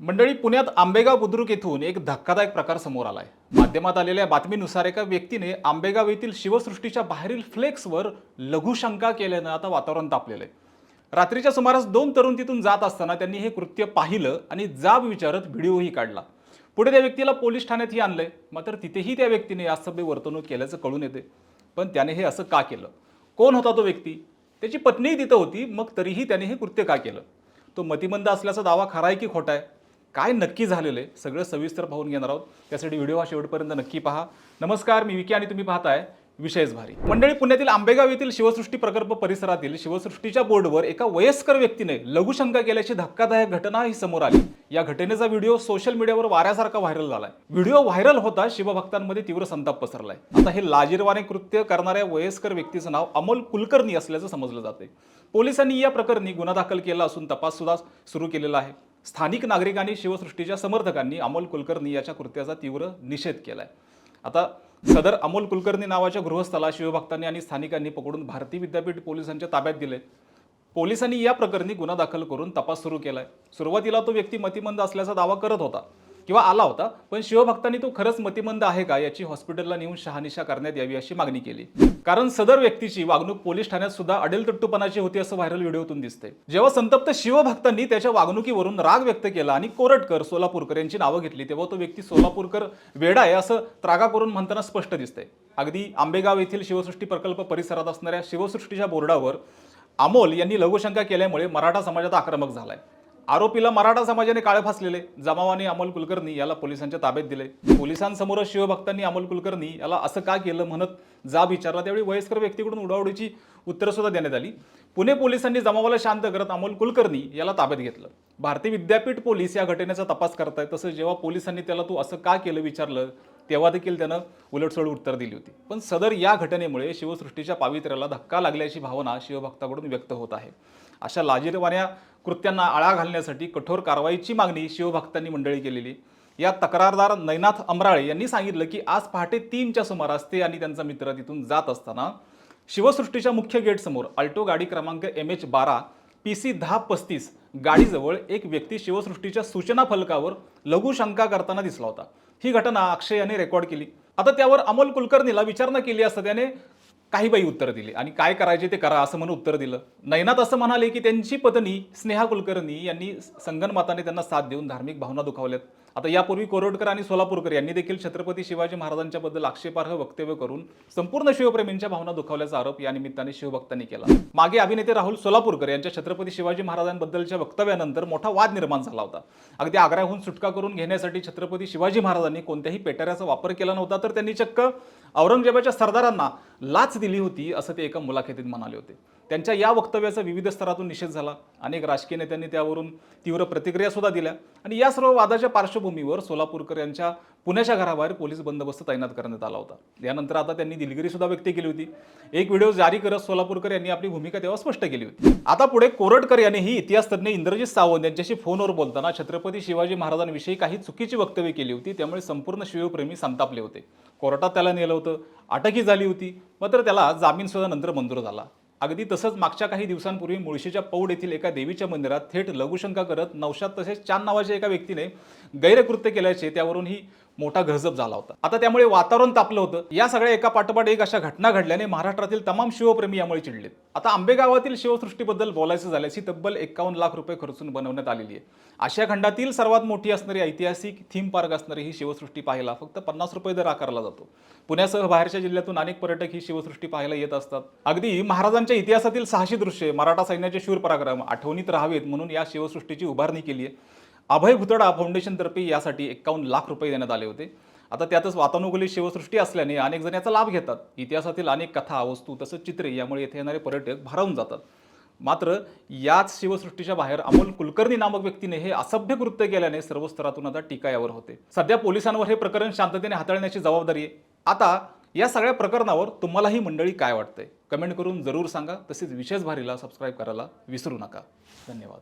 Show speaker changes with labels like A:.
A: मंडळी पुण्यात आंबेगाव बुद्रुक येथून एक धक्कादायक प्रकार समोर आलाय. माध्यमात आलेल्या बातमीनुसार एका व्यक्तीने आंबेगाव येथील शिवसृष्टीच्या बाहेरील फ्लेक्सवर लघुशंका केल्यानं आता वातावरण तापलेलं आहे. रात्रीच्या सुमारास दोन तरुण तिथून जात असताना त्यांनी हे कृत्य पाहिलं आणि जाब विचारत व्हिडिओही काढला. पुढे त्या व्यक्तीला पोलीस ठाण्यातही आणलंय मात्र तिथेही त्या व्यक्तीने असभ्य वर्तणूक केल्याचं कळून येते पण त्याने हे असं का केलं? कोण होता तो व्यक्ती? त्याची पत्नीही तिथं होती मग तरीही त्याने हे कृत्य का केलं? तो मतिमंद असल्याचा दावा खरा आहे की खोटा आहे? काय नक्की झालेलं आहे सगळं सविस्तर पाहून घेणार आहोत. त्यासाठी व्हिडिओ हा शेवटपर्यंत नक्की पहा. नमस्कार मी विकी आणि तुम्ही पाहताय विशेष भारी. मंडळी पुण्यातील आंबेगाव येथील शिवसृष्टी प्रकल्प परिसरातील शिवसृष्टीच्या बोर्डवर एका वयस्कर व्यक्तीने लघुशंका केल्याची धक्कादायक घटना ही समोर आली. या घटनेचा व्हिडिओ सोशल मीडियावर वाऱ्यासारखा व्हायरल झालाय. व्हिडिओ व्हायरल होता शिवभक्तांमध्ये तीव्र संताप पसरलाय. आता हे लाजीरवाने कृत्य करणाऱ्या वयस्कर व्यक्तीचं नाव अमोल कुलकर्णी असल्याचं समजलं जाते पोलिसांनी या प्रकरणी गुन्हा दाखल केला असून तपास सुद्धा सुरू केलेला आहे. स्थानिक नागरिकांनी शिवसृष्टीच्या समर्थकांनी अमोल कुलकर्णी याच्या कृत्याचा तीव्र निषेध केलाय. आता सदर अमोल कुलकर्णी नावाच्या गृहस्थाला शिवभक्तांनी आणि स्थानिकांनी पकडून भारती विद्यापीठ पोलिसांच्या ताब्यात दिले. पोलिसांनी या प्रकरणी गुन्हा दाखल करून तपास सुरू केला आहे सुरुवातीला तो व्यक्ती मतिमंद असल्याचा दावा करत होता. किंवा आला होता पण शिवभक्तांनी तो खरंच मतिमंद आहे का याची हॉस्पिटलला नेऊन शहानिशा करण्यात यावी अशी मागणी केली. कारण सदर व्यक्तीची वागणूक पोलीस ठाण्यात सुद्धा अडेलतट्टूपणाची होती असं व्हायरल व्हिडिओतून दिसते. जेव्हा संतप्त शिवभक्तांनी त्याच्या वागणुकीवरून राग व्यक्त केला आणि कोरटकर सोलापूरकर यांची नावं घेतली तेव्हा तो व्यक्ती सोलापूरकर वेडा आहे असं त्रागा करून म्हणताना स्पष्ट दिसतंय. अगदी आंबेगाव येथील शिवसृष्टी प्रकल्प परिसरात असणाऱ्या शिवसृष्टीच्या बोर्डावर अमोल यांनी लघुशंका केल्यामुळे मराठा समाजात आक्रमक झालाय. आरोपीला मराठा समाजाने काळे फासलेले. जमावाने अमोल कुलकर्णी याला पोलिसांच्या ताब्यात दिले. पोलिसांसमोरच शिवभक्तांनी अमोल कुलकर्णी याला असं का केलं म्हणत जाब विचारला. त्यावेळी वयस्कर व्यक्तीकडून उडावडीची उत्तरं सुद्धा देण्यात आली. पुणे पोलिसांनी जमावाला शांत करत अमोल कुलकर्णी याला ताब्यात घेतलं. भारतीय विद्यापीठ पोलीस या घटनेचा तपास करतायत. तसं जेव्हा पोलिसांनी त्याला तू असं का केलं विचारलं तेव्हा देखील त्यानं उलटसोड उत्तर दिली होती. पण सदर या घटनेमुळे शिवसृष्टीच्या पावित्र्याला धक्का लागल्याची भावना शिवभक्ताकडून व्यक्त होत आहे. अशा लाजीरवाण्या कृत्यांना आळा घालण्यासाठी कठोर कारवाईची मागणी शिवभक्तांनी मंडळी केलेली. या तक्रारदार नैनाथ अमराळे यांनी सांगितलं की आज पहाटे तीनच्या सुमारास ते आणि त्यांचा मित्र तिथून जात असताना शिवसृष्टीच्या मुख्य गेटसमोर अल्टो गाडी क्रमांक एम एच बारा पी सी दहा पस्तीस गाडीजवळ एक व्यक्ती शिवसृष्टीच्या सूचना फलकावर लघुशंका करताना दिसला होता. ही घटना अक्षय यांनी रेकॉर्ड केली. आता त्यावर अमोल कुलकर्णीला विचारणा केली असता त्याने काही बाई उत्तर दिली. आणि काय करायचे ते करा असं म्हणून उत्तर दिलं. नयनात असं म्हणाले की त्यांची पत्नी स्नेहा कुलकर्णी यांनी संगनमाताने त्यांना साथ देऊन धार्मिक भावना दुखावल्यात. आता यापूर्वी कोरोडकर आणि सोलापूरकर यांनी देखील छत्रपती शिवाजी महाराजांच्या बद्दल आक्षेपार्ह वक्तव्य करून संपूर्ण शिवप्रेमींच्या भावना दुखावल्याचा आरोप या निमित्ताने शिवभक्तांनी केला. मागे अभिनेते राहुल सोलापूरकर यांच्या छत्रपती शिवाजी महाराजांबद्दलच्या वक्तव्यानंतर मोठा वाद निर्माण झाला होता. अगदी आग्र्याहून सुटका करून घेण्यासाठी छत्रपती शिवाजी महाराजांनी कोणत्याही पेटाऱ्याचा वापर केला नव्हता तर त्यांनी चक्क औरंगजेबाच्या सरदारांना लाच दिली होती असं ते एका मुलाखतीत म्हणाले होते. त्यांच्या या वक्तव्याचा विविध स्तरातून निषेध झाला. अनेक राजकीय नेत्यांनी त्यावरून तीव्र प्रतिक्रियासुद्धा दिल्या. आणि या सर्व वादाच्या पार्श्वभूमीवर सोलापूरकर यांच्या पुण्याच्या घराबाहेर पोलीस बंदोबस्त तैनात करण्यात आला होता. यानंतर आता त्यांनी दिलगिरीसुद्धा व्यक्त केली होती. एक व्हिडिओ जारी करत सोलापूरकर यांनी आपली भूमिका तेव्हा स्पष्ट केली होती. आता पुढे कोरटकर यांनीही इतिहासतज्ञ इंद्रजित सावंत यांच्याशी फोनवर बोलताना छत्रपती शिवाजी महाराजांविषयी काही चुकीची वक्तव्य केली होती. त्यामुळे संपूर्ण शिवप्रेमी संतापले होते. कोर्टात त्याला नेलं होतं. अटकही झाली होती. मात्र त्याला जामीनसुद्धा नंतर मंजूर झाला. अगदी तसंच मागच्या काही दिवसांपूर्वी मुळशीच्या पौड येथील एका देवीच्या मंदिरात थेट लघुशंका करत नौशाद तसेच चांद नावाच्या एका व्यक्तीने गैरकृत्य केल्याचे त्यावरून ही मोठा गजब झाला होता. आता त्यामुळे वातावरण तापलं होतं. या सगळ्या एका पाठोपाठ एक अशा घटना घडल्याने महाराष्ट्रातील तमाम शिवप्रेमी यामुळे चिडलेत. आता आंबेगावातील शिवसृष्टीबद्दल बोलायचं झाल्यास ही तब्बल एकावन्न लाख रुपये खर्चून बनवण्यात आलेली आहे. आशिया खंडातील सर्वात मोठी असणारी ऐतिहासिक थीम पार्क असणारी ही शिवसृष्टी पाहायला फक्त पन्नास रुपये दर आकारला जातो. पुण्यासह बाहेरच्या जिल्ह्यातून अनेक पर्यटक ही शिवसृष्टी पाहायला येत असतात. अगदी महाराजांच्या इतिहासातील साहसी दृश्ये मराठा सैन्याचे शूर पराक्रम आठवणीत राहावेत म्हणून या शिवसृष्टीची उभारणी केली आहे. अभय भुतडा फाउंडेशनतर्फे यासाठी एक्कावन्न लाख रुपये देण्यात आले होते. आता त्यातच वातानुकूलित शिवसृष्टी असल्याने अनेक जण याचा लाभ घेतात. इतिहासातील अनेक कथा वस्तू तसंच चित्रे यामुळे येथे येणारे पर्यटक भारावून जातात. मात्र याच शिवसृष्टीच्या बाहेर अमोल कुलकर्णी नामक व्यक्तीने हे असभ्य कृत्य केल्याने सर्व स्तरातून आता टीका यावर होते. सध्या पोलिसांवर हे प्रकरण शांततेने हाताळण्याची जबाबदारी आहे. आता या सगळ्या प्रकरणावर तुम्हालाही मंडळी काय वाटतंय? कमेंट करून जरूर सांगा. तसेच विशेष भारीला सबस्क्राईब करायला विसरू नका. धन्यवाद.